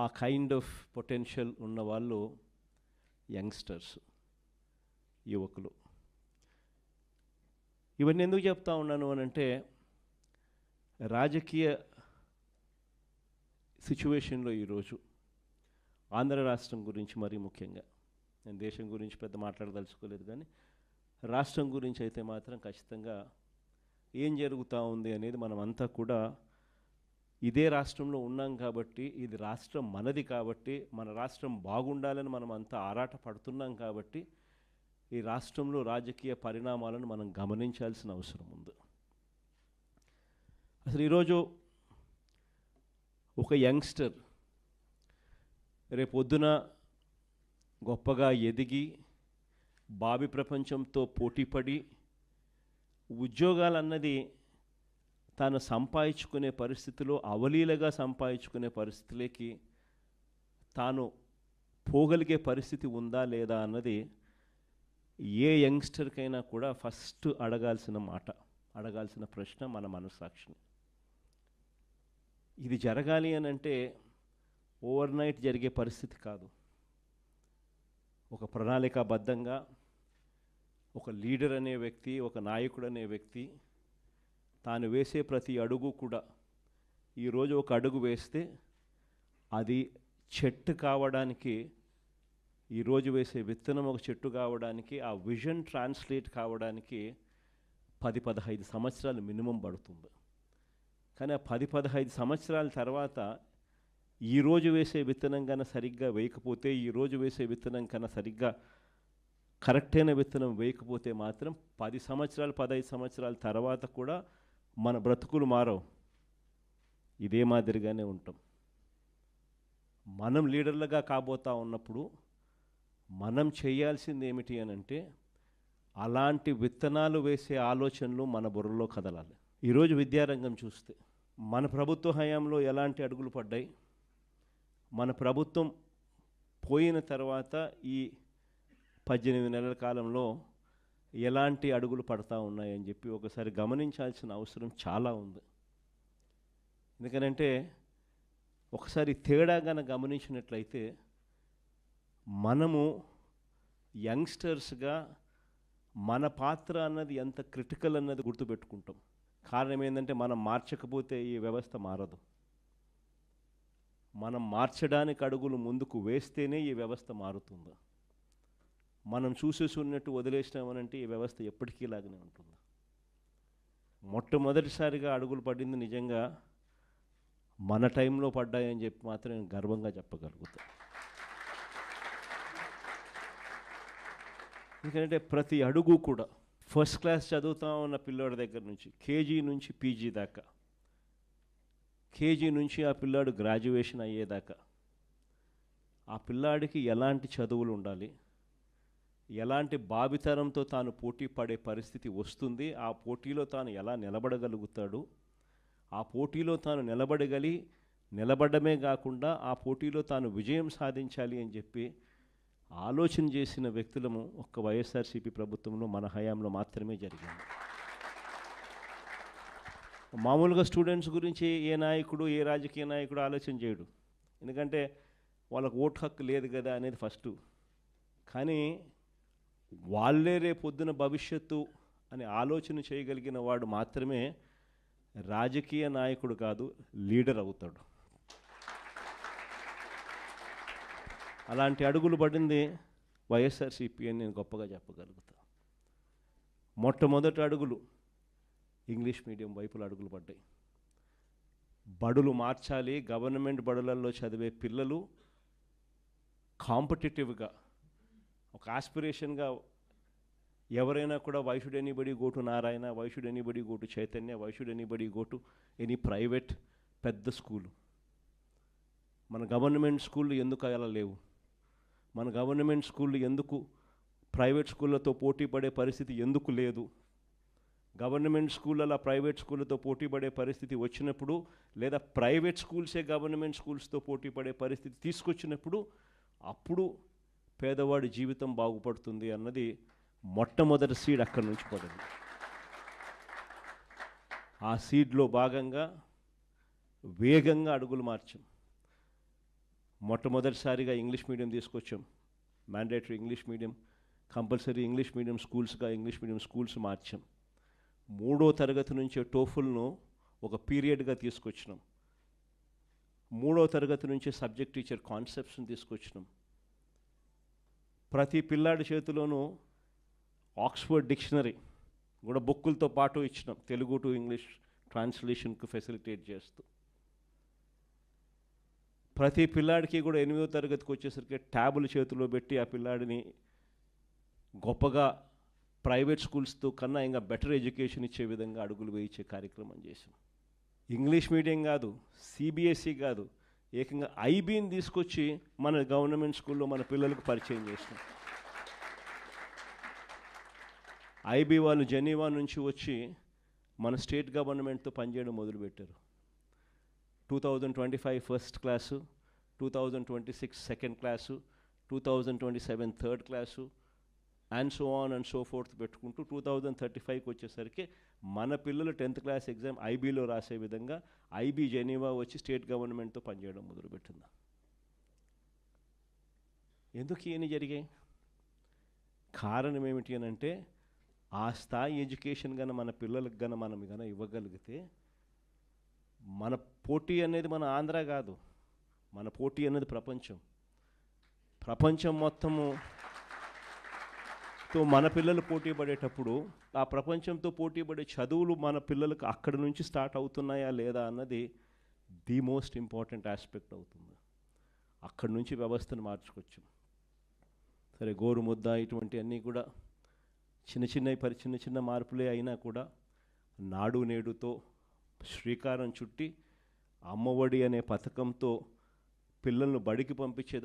ఆ kind of potential ఉన్న వాళ్ళు యంగ్స్టర్స్ యువకులు. ఇవన్నీ ఎందుకు చెప్తా ఉన్నాను అని అంటే రాజకీయ సిచ్యువేషన్లో ఈరోజు ఆంధ్ర రాష్ట్రం గురించి మరీ ముఖ్యంగా. నేను దేశం గురించి పెద్ద మాట్లాడదలుచుకోలేదు కానీ రాష్ట్రం గురించి అయితే మాత్రం ఖచ్చితంగా ఏం జరుగుతూ ఉంది అనేది మనమంతా కూడా ఇదే రాష్ట్రంలో ఉన్నాం కాబట్టి ఇది రాష్ట్రం మనది కాబట్టి మన రాష్ట్రం బాగుండాలని మనం అంతా ఆరాట పడుతున్నాం కాబట్టి ఈ రాష్ట్రంలో రాజకీయ పరిణామాలను మనం గమనించాల్సిన అవసరం ఉంది. అసలు ఈరోజు ఒక యంగ్స్టర్ రేపొద్దున గొప్పగా ఎదిగి బావి ప్రపంచంతో పోటీపడి ఉద్యోగాలన్నది తాను సంపాదించుకునే పరిస్థితిలో అవలీలగా సంపాదించుకునే పరిస్థితిలోకి తాను పోగలిగే పరిస్థితి ఉందా లేదా అన్నది ఏ యంగ్స్టర్కైనా కూడా ఫస్ట్ అడగాల్సిన మాట అడగాల్సిన ప్రశ్న మన మనస్సాక్షిని. ఇది జరగాలి అని అంటే ఓవర్ నైట్ జరిగే పరిస్థితి కాదు. ఒక ప్రణాళికాబద్ధంగా ఒక లీడర్ అనే వ్యక్తి ఒక నాయకుడు అనే వ్యక్తి తాను వేసే ప్రతి అడుగు కూడా ఈరోజు ఒక అడుగు వేస్తే అది చెట్టు కావడానికి ఈరోజు వేసే విత్తనం ఒక చెట్టు కావడానికి ఆ విజన్ ట్రాన్స్లేట్ కావడానికి పది పదహైదు సంవత్సరాలు మినిమం పడుతుంది. కానీ ఆ పది పదహైదు సంవత్సరాల తర్వాత ఈరోజు వేసే విత్తనం కన్నా సరిగ్గా వేయకపోతే ఈరోజు వేసే విత్తనం కన్నా సరిగ్గా కరెక్ట్ అయిన విత్తనం వేయకపోతే మాత్రం పది సంవత్సరాలు పదహైదు సంవత్సరాల తర్వాత కూడా మన బ్రతుకులు మారవు. ఇదే మాదిరిగానే ఉంటాం. మనం లీడర్లుగా కాబోతా ఉన్నప్పుడు మనం చేయాల్సింది ఏమిటి అని అంటే అలాంటి విత్తనాలు వేసే ఆలోచనలు మన బుర్రలో కదలాలి. ఈరోజు విద్యారంగం చూస్తే మన ప్రభుత్వ హయాంలో ఎలాంటి అడుగులు పడ్డాయి? మన ప్రభుత్వం పోయిన తర్వాత ఈ పద్దెనిమిది నెలల కాలంలో ఎలాంటి అడుగులు పడతా ఉన్నాయని చెప్పి ఒకసారి గమనించాల్సిన అవసరం చాలా ఉంది. ఎందుకనంటే ఒకసారి తేడా గన గమనించినట్లయితే మనము యంగ్స్టర్స్గా మన పాత్ర అన్నది ఎంత క్రిటికల్ అన్నది గుర్తుపెట్టుకుంటాం. కారణం ఏంటంటే మనం మార్చకపోతే ఈ వ్యవస్థ మారదు. మనం మార్చడానికి అడుగులు ముందుకు వేస్తేనే ఈ వ్యవస్థ మారుతుంది. మనం చూసేసి ఉన్నట్టు వదిలేసినామనంటే ఈ వ్యవస్థ ఎప్పటికీ ఇలాగనే ఉంటుంది. మొట్టమొదటిసారిగా అడుగులు పడింది నిజంగా మన టైంలో పడ్డాయని చెప్పి మాత్రం నేను గర్వంగా చెప్పగలుగుతాను ఎందుకంటే ప్రతి అడుగు కూడా ఫస్ట్ క్లాస్ చదువుతా ఉన్న పిల్లోడి దగ్గర నుంచి కేజీ నుంచి పీజీ దాకా కేజీ నుంచి ఆ పిల్లాడు గ్రాడ్యుయేషన్ అయ్యేదాకా ఆ పిల్లాడికి ఎలాంటి చదువులు ఉండాలి? ఎలాంటి భావితరంతో తాను పోటీ పడే పరిస్థితి వస్తుంది ఆ పోటీలో తాను ఎలా నిలబడగలుగుతాడు? ఆ పోటీలో తాను నిలబడగలి నిలబడమే కాకుండా ఆ పోటీలో తాను విజయం సాధించాలి అని చెప్పి ఆలోచన చేసిన వ్యక్తులము ఒక్క వైఎస్ఆర్సీపీ ప్రభుత్వంలో మన హయాంలో మాత్రమే జరిగింది. మామూలుగా స్టూడెంట్స్ గురించి ఏ నాయకుడు ఏ రాజకీయ నాయకుడు ఆలోచన చేయడు. ఎందుకంటే వాళ్ళకు ఓటు హక్కు లేదు కదా అనేది ఫస్ట్. కానీ వాళ్ళే రేపొద్దున భవిష్యత్తు అనే ఆలోచన చేయగలిగిన వాడు మాత్రమే రాజకీయ నాయకుడు కాదు లీడర్ అవుతాడు. అలాంటి అడుగులు పడింది వైఎస్ఆర్సీపీ అని నేను గొప్పగా చెప్పగలుగుతా. మొట్టమొదటి అడుగులు ఇంగ్లీష్ మీడియం వైపులు అడుగులు పడ్డాయి. బడులు మార్చాలి గవర్నమెంట్ బడులలో చదివే పిల్లలు కాంపిటేటివ్గా ఒక ఆస్పిరేషన్గా ఎవరైనా కూడా why should anybody go to Narayana why should anybody go to Chaitanya why should anybody go to any private పెద్ద స్కూలు. మన గవర్నమెంట్ స్కూళ్ళు ఎందుకు అలా లేవు? మన గవర్నమెంట్ స్కూళ్ళు ఎందుకు ప్రైవేట్ స్కూళ్ళతో పోటీ పడే పరిస్థితి ఎందుకు లేదు? గవర్నమెంట్ స్కూళ్ళ ప్రైవేట్ స్కూళ్ళతో పోటీ పడే పరిస్థితి వచ్చినప్పుడు లేదా ప్రైవేట్ స్కూల్సే గవర్నమెంట్ స్కూల్స్తో పోటీ పడే పరిస్థితి తీసుకొచ్చినప్పుడు అప్పుడు పేదవాడి జీవితం బాగుపడుతుంది అన్నది మొట్టమొదటి సీడ్ అక్కడి నుంచి పడింది ఆ సీడ్లో భాగంగా వేగంగా అడుగులు మార్చాం. మొట్టమొదటిసారిగా ఇంగ్లీష్ మీడియం తీసుకొచ్చాం. Mandatory English medium compulsory English medium స్కూల్స్గా English medium schools మార్చాం. మూడో తరగతి నుంచే టోఫుల్ను ఒక పీరియడ్గా తీసుకొచ్చినాం. మూడో తరగతి నుంచే సబ్జెక్ట్ టీచర్ కాన్సెప్ట్స్ని తీసుకొచ్చినాం. ప్రతి పిల్లాడి చేతిలోనూ ఆక్స్ఫర్డ్ డిక్షనరీ కూడా బుక్కులతో పాటు ఇచ్చినాం. తెలుగు టు ఇంగ్లీష్ ట్రాన్స్లేషన్కు ఫెసిలిటేట్ చేస్తూ. ప్రతి పిల్లాడికి కూడా ఎనిమిదో తరగతికి వచ్చేసరికి ట్యాబులు చేతిలో పెట్టి ఆ పిల్లాడిని గొప్పగా ప్రైవేట్ స్కూల్స్తో కన్నా ఇంకా బెటర్ ఎడ్యుకేషన్ ఇచ్చే విధంగా అడుగులు వేయించే కార్యక్రమం చేసాం ఇంగ్లీష్ మీడియం కాదు సిబిఎస్ఈ కాదు ఏకంగా ఐబీని తీసుకొచ్చి మన గవర్నమెంట్ స్కూల్లో మన పిల్లలకు పరిచయం చేసినాం ఐబీ వాళ్ళు జెనీవా నుంచి వచ్చి మన స్టేట్ గవర్నమెంట్తో పనిచేయడం మొదలుపెట్టారు. Two thousand twenty five first class two thousand twenty six second class two thousand twenty seven third class and so on and so fourth పెట్టుకుంటూ టూ థౌజండ్ థర్టీ ఫైవ్కి వచ్చేసరికి మన పిల్లలు టెన్త్ క్లాస్ ఎగ్జామ్ ఐబీలో రాసే విధంగా ఐబీ జెనీవా వచ్చి state గవర్నమెంట్తో పనిచేయడం మొదలుపెట్టింది. ఎందుకు ఇవన్నీ జరిగాయి? కారణం ఏమిటి అని అంటే ఆ స్థాయి ఎడ్యుకేషన్ గన మన పిల్లలకు గన మనం గన ఇవ్వగలిగితే మన పోటీ అనేది మన ఆంధ్ర కాదు మన పోటీ అనేది ప్రపంచం. ప్రపంచం మొత్తము తో మన పిల్లలు పోటీ పడేటప్పుడు ఆ ప్రపంచంతో పోటీ పడే చదువులు మన పిల్లలకు అక్కడి నుంచి స్టార్ట్ అవుతున్నాయా లేదా అన్నది ది మోస్ట్ ఇంపార్టెంట్ ఆస్పెక్ట్ అవుతుంది. అక్కడి నుంచి వ్యవస్థను మార్చుకోవచ్చు. సరే గోరు ముద్ద ఇటువంటివన్నీ కూడా చిన్న చిన్న పరి చిన్న చిన్న మార్పులే అయినా కూడా నాడు నేడుతో శ్రీకారం చుట్టి అమ్మఒడి అనే పథకంతో పిల్లలను బడికి పంపించేదాన్ని